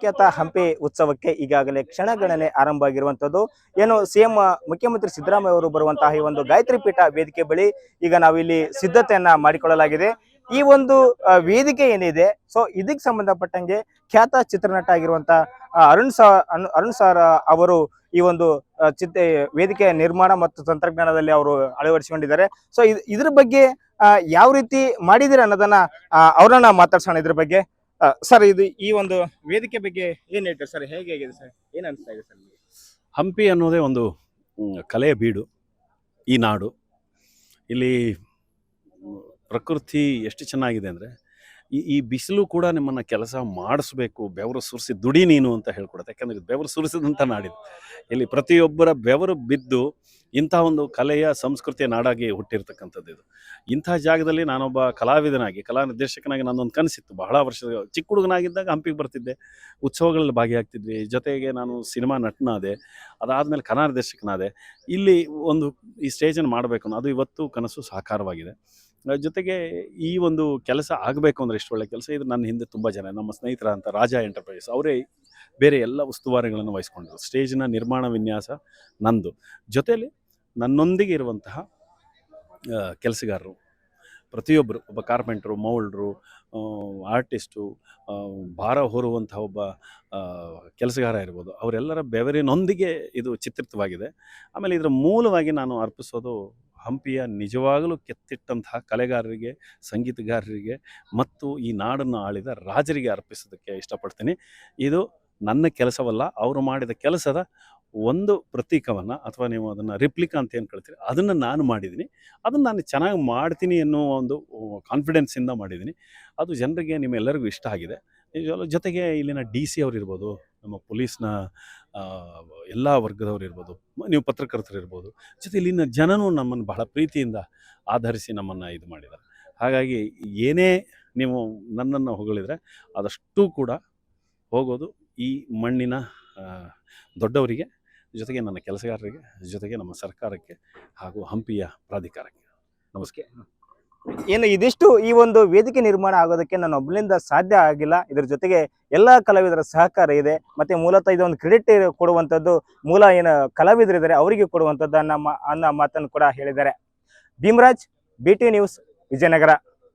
ಖ್ಯಾತ ಹಂಪಿ ಉತ್ಸವಕ್ಕೆ ಈಗಾಗಲೇ ಕ್ಷಣಗಣನೆ ಆರಂಭ ಆಗಿರುವಂತದ್ದು ಏನು ಸಿಎಂ, ಮುಖ್ಯಮಂತ್ರಿ ಸಿದ್ದರಾಮಯ್ಯ ಅವರು ಬರುವಂತಹ ಈ ಒಂದು ಗಾಯತ್ರಿ ಪೀಠ ವೇದಿಕೆ ಬಳಿ ಈಗ ನಾವಿಲ್ಲಿ ಸಿದ್ಧತೆಯನ್ನ ಮಾಡಿಕೊಳ್ಳಲಾಗಿದೆ. ಈ ಒಂದು ವೇದಿಕೆ ಏನಿದೆ, ಸೊ ಇದಕ್ಕೆ ಸಂಬಂಧಪಟ್ಟಂಗೆ ಖ್ಯಾತ ಚಿತ್ರನಟ ಆಗಿರುವಂತ ಅರುಣ್ ಸಾರ್ ಅರುಣ್ ಸಾರ್ ಅವರು ಈ ಒಂದು ಚಿತ್ರ ವೇದಿಕೆ ನಿರ್ಮಾಣ ಮತ್ತು ತಂತ್ರಜ್ಞಾನದಲ್ಲಿ ಅವರು ಅಳವಡಿಸಿಕೊಂಡಿದ್ದಾರೆ. ಸೊ ಇದ್ರ ಬಗ್ಗೆ ಯಾವ ರೀತಿ ಮಾಡಿದಿರ ಅನ್ನೋದನ್ನ ಅವ್ರನ್ನ ಮಾತಾಡ್ಸೋಣ ಇದ್ರ ಬಗ್ಗೆ. ಸರ್, ಇದು ಈ ಒಂದು ವೇದಿಕೆ ಬಗ್ಗೆ ಏನ್ ಹೇಳ್ತಾರೆ ಸರ್? ಹೇಗೆ ಆಗಿದೆ ಸರ್? ಏನ್ ಅನಿಸ್ತಾ ಇದೆ ಸರ್ ಹಂಪಿ ಅನ್ನೋದೇ ಒಂದು ಕಲೆಯ ಬೀಡು, ಈ ನಾಡು. ಇಲ್ಲಿ ಪ್ರಕೃತಿ ಎಷ್ಟು ಚೆನ್ನಾಗಿದೆ ಅಂದರೆ ಈ ಈ ಬಿಸಿಲು ಕೂಡ ನಿಮ್ಮನ್ನು ಕೆಲಸ ಮಾಡಿಸ್ಬೇಕು ಬೆವರು ಸುರಿಸಿ ದುಡಿ ನೀನು ಅಂತ ಹೇಳ್ಕೊಡುತ್ತೆ. ಯಾಕಂದರೆ ಬೆವರು ಸುರಿಸಿದಂಥ ನಾಡಿದ್ದು ಇಲ್ಲಿ ಪ್ರತಿಯೊಬ್ಬರ ಬೆವರು ಬಿದ್ದು ಇಂಥ ಒಂದು ಕಲೆಯ ಸಂಸ್ಕೃತಿಯ ನಾಡಾಗಿ ಹುಟ್ಟಿರ್ತಕ್ಕಂಥದ್ದು ಇದು. ಇಂಥ ಜಾಗದಲ್ಲಿ ನಾನೊಬ್ಬ ಕಲಾವಿದನಾಗಿ ಕಲಾ ನಿರ್ದೇಶಕನಾಗಿ ನನ್ನೊಂದು ಕನಸಿತ್ತು. ಬಹಳ ವರ್ಷ ಚಿಕ್ಕ ಹುಡುಗನಾಗಿದ್ದಾಗ ಹಂಪಿಗೆ ಬರ್ತಿದ್ದೆ. ಉತ್ಸವಗಳಲ್ಲಿ ಭಾಗಿಯಾಗ್ತಿದ್ವಿ. ಜೊತೆಗೆ ನಾನು ಸಿನಿಮಾ ನಟನಾದೆ. ಅದಾದಮೇಲೆ ಕಲಾ ನಿರ್ದೇಶಕನಾದೆ. ಇಲ್ಲಿ ಒಂದು ಈ ಸ್ಟೇಜನ್ನು ಮಾಡಬೇಕು ಅನ್ನೋ ಅದು ಇವತ್ತು ಕನಸು ಸಾಕಾರವಾಗಿದೆ. ಜೊತೆಗೆ ಈ ಒಂದು ಕೆಲಸ ಆಗಬೇಕು ಅಂದರೆ ಇಷ್ಟು ಒಳ್ಳೆ ಕೆಲಸ. ಇದು ನನ್ನ ಹಿಂದೆ ತುಂಬ ಜನ, ನಮ್ಮ ಸ್ನೇಹಿತರ ಅಂತ ರಾಜ ಎಂಟರ್ಪ್ರೈಸ್, ಅವರೇ ಬೇರೆ ಎಲ್ಲ ಉಸ್ತುವಾರಿಗಳನ್ನು ವಹಿಸ್ಕೊಂಡಿದ್ರು. ಸ್ಟೇಜಿನ ನಿರ್ಮಾಣ ವಿನ್ಯಾಸ ನಂದು. ಜೊತೆಯಲ್ಲಿ ನನ್ನೊಂದಿಗೆ ಇರುವಂತಹ ಕೆಲಸಗಾರರು ಪ್ರತಿಯೊಬ್ಬರು ಒಬ್ಬ ಕಾರ್ಪೆಂಟ್ರು ಮೌಲ್ಡ್ರು ಆರ್ಟಿಸ್ಟು ಭಾರ ಹೊರುವಂತಹ ಒಬ್ಬ ಕೆಲಸಗಾರ ಇರ್ಬೋದು. ಅವರೆಲ್ಲರ ಬೆವರಿನೊಂದಿಗೆ ಇದು ಚಿತ್ರಿತವಾಗಿದೆ. ಆಮೇಲೆ ಇದರ ಮೂಲವಾಗಿ ನಾನು ಅರ್ಪಿಸೋದು ಹಂಪಿಯ ನಿಜವಾಗಲೂ ಕೆತ್ತಿಟ್ಟಂತಹ ಕಲೆಗಾರರಿಗೆ, ಸಂಗೀತಗಾರರಿಗೆ ಮತ್ತು ಈ ನಾಡನ್ನು ಆಳಿದ ರಾಜರಿಗೆ ಅರ್ಪಿಸೋದಕ್ಕೆ ಇಷ್ಟಪಡ್ತೀನಿ. ಇದು ನನ್ನ ಕೆಲಸವಲ್ಲ, ಅವರು ಮಾಡಿದ ಕೆಲಸದ ಒಂದು ಪ್ರತೀಕವನ್ನು ಅಥವಾ ನೀವು ಅದನ್ನು ರಿಪ್ಲಿಕಾ ಅಂತ ಏನು ಕಳ್ತೀರಿ ಅದನ್ನು ನಾನು ಮಾಡಿದ್ದೀನಿ. ಅದನ್ನು ನಾನು ಚೆನ್ನಾಗಿ ಮಾಡ್ತೀನಿ ಅನ್ನೋ ಒಂದು ಕಾನ್ಫಿಡೆನ್ಸಿಂದ ಮಾಡಿದ್ದೀನಿ. ಅದು ಜನರಿಗೆ ನಿಮ್ಮೆಲ್ಲರಿಗೂ ಇಷ್ಟ ಆಗಿದೆ. ಜೊತೆಗೆ ಇಲ್ಲಿನ ಡಿ ಸಿ ಅವ್ರು ನಮ್ಮ ಪೊಲೀಸ್ನ ಎಲ್ಲ ವರ್ಗದವ್ರು ಇರ್ಬೋದು, ನೀವು ಪತ್ರಕರ್ತರು ಇರ್ಬೋದು ಜೊತೆ ಇಲ್ಲಿನ ಜನನೂ ನಮ್ಮನ್ನು ಬಹಳ ಪ್ರೀತಿಯಿಂದ ಆಧರಿಸಿ ನಮ್ಮನ್ನು ಇದು ಮಾಡಿದ್ದಾರೆ. ಹಾಗಾಗಿ ಏನೇ ನೀವು ನನ್ನನ್ನು ಹೊಗಳಿದರೆ ಅದಷ್ಟು ಕೂಡ ಹೋಗೋದು ಈ ಮಣ್ಣಿನ ದೊಡ್ಡವರಿಗೆ, ಜೊತೆಗೆ ನನ್ನ ಕೆಲಸಗಾರರಿಗೆ, ಜೊತೆಗೆ ನಮ್ಮ ಸರ್ಕಾರಕ್ಕೆ ಹಾಗೂ ಹಂಪಿಯ ಪ್ರಾಧಿಕಾರಕ್ಕೆ. ನಮಸ್ಕಾರ ಏನು ಇದಿಷ್ಟು ಈ ಒಂದು ವೇದಿಕೆ ನಿರ್ಮಾಣ ಆಗೋದಕ್ಕೆ ನಾನು ಒಬ್ಬನಿಂದ ಸಾಧ್ಯ ಆಗಿಲ್ಲ. ಇದ್ರ ಜೊತೆಗೆ ಎಲ್ಲ ಕಲಾವಿದರ ಸಹಕಾರ ಇದೆ. ಮತ್ತೆ ಮೂಲತಃ ಇದೊಂದು ಕ್ರೆಡಿಟ್ ಕೊಡುವಂಥದ್ದು ಮೂಲ ಏನು ಕಲಾವಿದರಿದ್ದಾರೆ ಅವರಿಗೆ ಕೊಡುವಂತದ್ದು ಅನ್ನೋ ಅನ್ನೋ ಮಾತನ್ನು ಕೂಡ ಹೇಳಿದ್ದಾರೆ. Bhimraj B T news Vijayanagara.